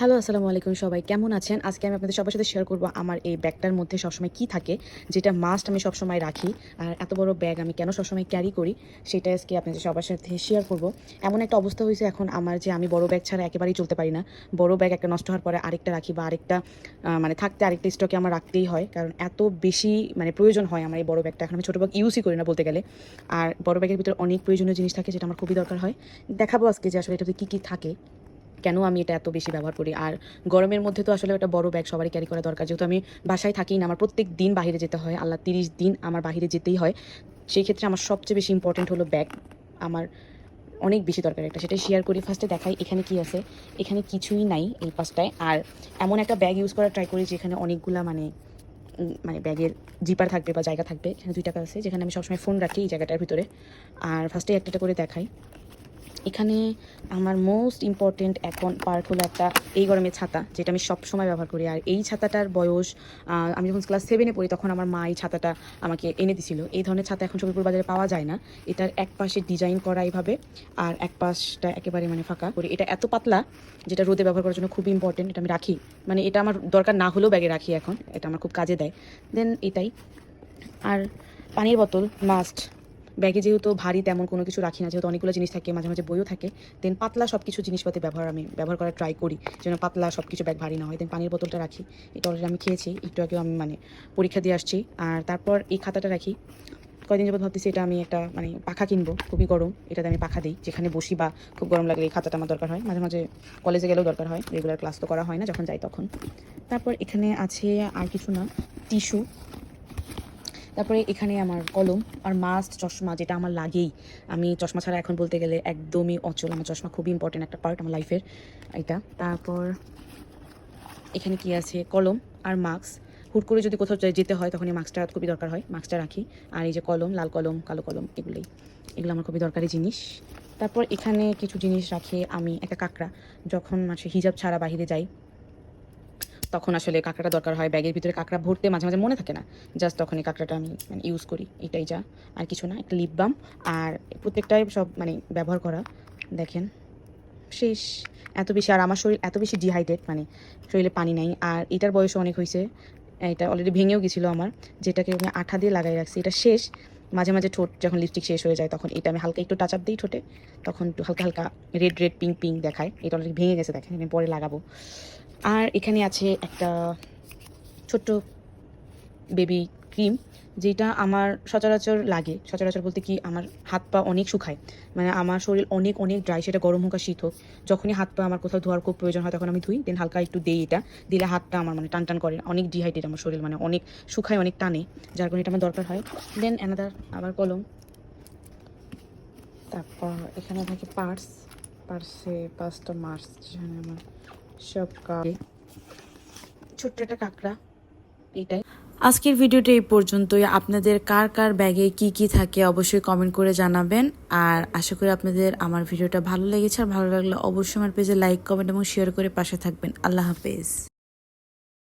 Hello, আসসালামু আলাইকুম সবাই। কেমন আছেন? আজকে আমি আপনাদের সবার সাথে শেয়ার করব আমার এই ব্যাগটার মধ্যে সবসময় কি থাকে, যেটা মাস্ট আমি সবসময় রাখি। আর এত বড় ব্যাগ আমি কেন সবসময় ক্যারি করি, সেটা আজকে আপনাদের সবার সাথে শেয়ার করব। এমন একটা অবস্থা হয়েছে এখন আমার যে আমি বড় ব্যাগ ছাড়া একেবারেই চলতে পারি না। বড় ব্যাগ একটা নষ্ট হওয়ার পরে আরেকটা রাখি বা আরেকটা মানে থাকতে আরেকটা স্টকে আমার রাখতেই হয়। কারণ এত বেশি মানে প্রয়োজন হয় আমার এই বড় ব্যাগটা। এখন আমি ছোটো ব্যাগ ইউজই করি না বলতে গেলে। আর বড় ব্যাগের ভিতরে অনেক প্রয়োজনীয় জিনিস থাকে, যেটা আমার খুবই দরকার হয়। দেখাবো আজকে যে আসলে এটাতে কী কী থাকে। কেন আমি এটা এত বেশি ব্যবহার করি? আর গরমের মধ্যে তো আসলে একটা বড় ব্যাগ সবারই ক্যারি করা দরকার। যেহেতু আমি বাসায় থাকি না, আমার প্রত্যেক দিন বাইরে যেতে হয়, আল্লাহ তিরিশ দিন আমার বাইরে যেতেই হয়। সেই ক্ষেত্রে আমার সবচেয়ে বেশি ইম্পর্টেন্ট হলো ব্যাগ আমার অনেক বেশি দরকার একটা সেটা শেয়ার করি। ফার্স্টে দেখাই, এখানে কি আছে? এখানে কিছুই নাই এই পাশটায়। আর এমন একটা ব্যাগ ইউজ করার ট্রাই করি যেখানে অনেকগুলা মানে মানে ব্যাগের জিপার থাকবে বা জায়গা থাকবে। এখানে দুই টাকা আছে, যেখানে আমি সবসময় ফোন রাখি এই জায়গাটার ভিতরে। আর ফার্স্টে একটা করে দেখাই। এখানে আমার মোস্ট ইম্পর্টেন্ট এখন পার্ট হলো একটা এই গরমে ছাতা, যেটা আমি সব সময় ব্যবহার করি। আর এই ছাতাটার বয়স আমি যখন ক্লাস সেভেনে পড়ি, তখন আমার মা এই ছাতাটা আমাকে এনে দিছিল। এই ধরনের ছাতা এখন শরীরপুর বাজারে পাওয়া যায় না। এটার এক পাশে ডিজাইন করা এইভাবে, আর এক পাশটা একেবারে মানে ফাঁকা করি। এটা এত পাতলা, যেটা রোদে ব্যবহার করার জন্য খুব ইম্পর্টেন্ট এটা আমি রাখি। মানে এটা আমার দরকার না হলেও ব্যাগে রাখি এখন, এটা আমার খুব কাজে দেয়। দেন এটাই। আর পানির বোতল মাস্ট ব্যাগে যেহেতু ভারী তেমন কোনো কিছু রাখি না, যেহেতু অনেকগুলো জিনিস থাকে, মাঝে মাঝে বইও থাকে দেন পাতলা সব কিছু জিনিসপাতি ব্যবহার আমি, ব্যবহার করার ট্রাই করি, যেন পাতলা সব কিছু ব্যাগ ভারী না হয় দেন পানির বোতলটা রাখি, এটা অলরেডি আমি খেয়েছি, একটু আগেও আমি মানে পরীক্ষা দিয়ে আসছি, আর তারপর এই খাতাটা রাখি, কয়দিন যাবত ভাবতেছি এটা আমি একটা মানে পাখা কিনবো, খুবই গরম, এটাতে আমি পাখা দিই, যেখানে বসি বা খুব গরম লাগলে এই খাতাটা আমার দরকার হয়, মাঝে মাঝে কলেজে গেলেও দরকার হয় রেগুলার ক্লাস তো করা হয় না যখন যাই তখন, তারপর এখানে আছে আর কিছু না টিস্যু তারপরে এখানে আমার কলম আর মাস্ট চশমা যেটা আমার লাগেই। আমি চশমা ছাড়া এখন বলতে গেলে একদমই অচল। আমার চশমা খুবই ইম্পর্টেন্ট একটা পার্ট আমার লাইফের এটা। তারপর এখানে কি আছে? কলম আর মাস্ক হুট করে যদি কোথাও যেতে হয়, তখন এই মাস্কটা খুবই দরকার হয়। মাস্কটা রাখি। আর এই যে কলম, লাল কলম, কালো কলম, এগুলোই। এগুলো আমার খুবই দরকারি জিনিস। তারপর এখানে কিছু জিনিস রাখি আমি, একটা কাঁকড়া। যখন মাসে হিজাব ছাড়া বাহিরে যাই তখন আসলে কাঁকড়াটা দরকার হয়, ব্যাগের ভিতরে কাঁকড়া ভরতে মাঝে মাঝে মনে থাকে না। জাস্ট তখন এই কাঁকড়াটা আমি মানে ইউজ করি, এটাই যা। আর কিছু না, একটা লিপ বাম আর প্রত্যেকটাই সব মানে ব্যবহার করা। দেখেন, শেষ। এত বেশি, আর আমার শরীর এত বেশি ডিহাইড্রেট মানে শরীরে পানি নাই। আর এটার বয়সও অনেক হয়েছে। এটা অলরেডি ভেঙেও গেছিল আমার। যেটাকে আমি আঠা দিয়ে লাগাই রাখছি, এটা শেষ। মাঝে মাঝে ঠোঁট যখন লিপস্টিক শেষ হয়ে যায়, তখন এটা আমি হালকা একটু টাচ আপ দিই ঠোঁটে। তখন একটু হালকা হালকা রেড রেড পিঙ্ক পিঙ্ক দেখায়। এটা অলরেডি ভেঙে গেছে, দেখেন, আমি পরে লাগাবো। আর এখানে আছে একটা ছোট্ট বেবি ক্রিম, যেটা আমার সচরাচর লাগে। সচরাচর বলতে কি, আমার হাত পা অনেক শুকায়। মানে আমার শরীর অনেক অনেক ড্রাই সেটা গরম হোক আর শীত হোক। যখনই হাত পা আমার কোথাও ধোয়ার খুব প্রয়োজন হয়, তখন আমি ধুই দেন হালকা একটু দেই এটা। দিলে হাতটা আমার মানে টান টান করে। অনেক ডিহাইড্রেট আমার শরীর মানে অনেক শুকায়, অনেক টানে। যার কারণে এটা আমার দরকার হয়। দেন অ্যানাদার আবার কলম। তারপর এখানে থাকে পার্স পার্সে পাঁচটা মার্স যেখানে আমার কাঁকড়া, এটাই। আজকের ভিডিওটা এই পর্যন্তই। আপনাদের কার কার ব্যাগে কি কি থাকে অবশ্যই কমেন্ট করে জানাবেন। আর আশা করি আপনাদের আমার ভিডিওটা ভালো লেগেছে। আর ভালো লাগলে অবশ্যই আমার পেজে লাইক কমেন্ট এবং শেয়ার করে পাশে থাকবেন। আল্লাহ হাফেজ।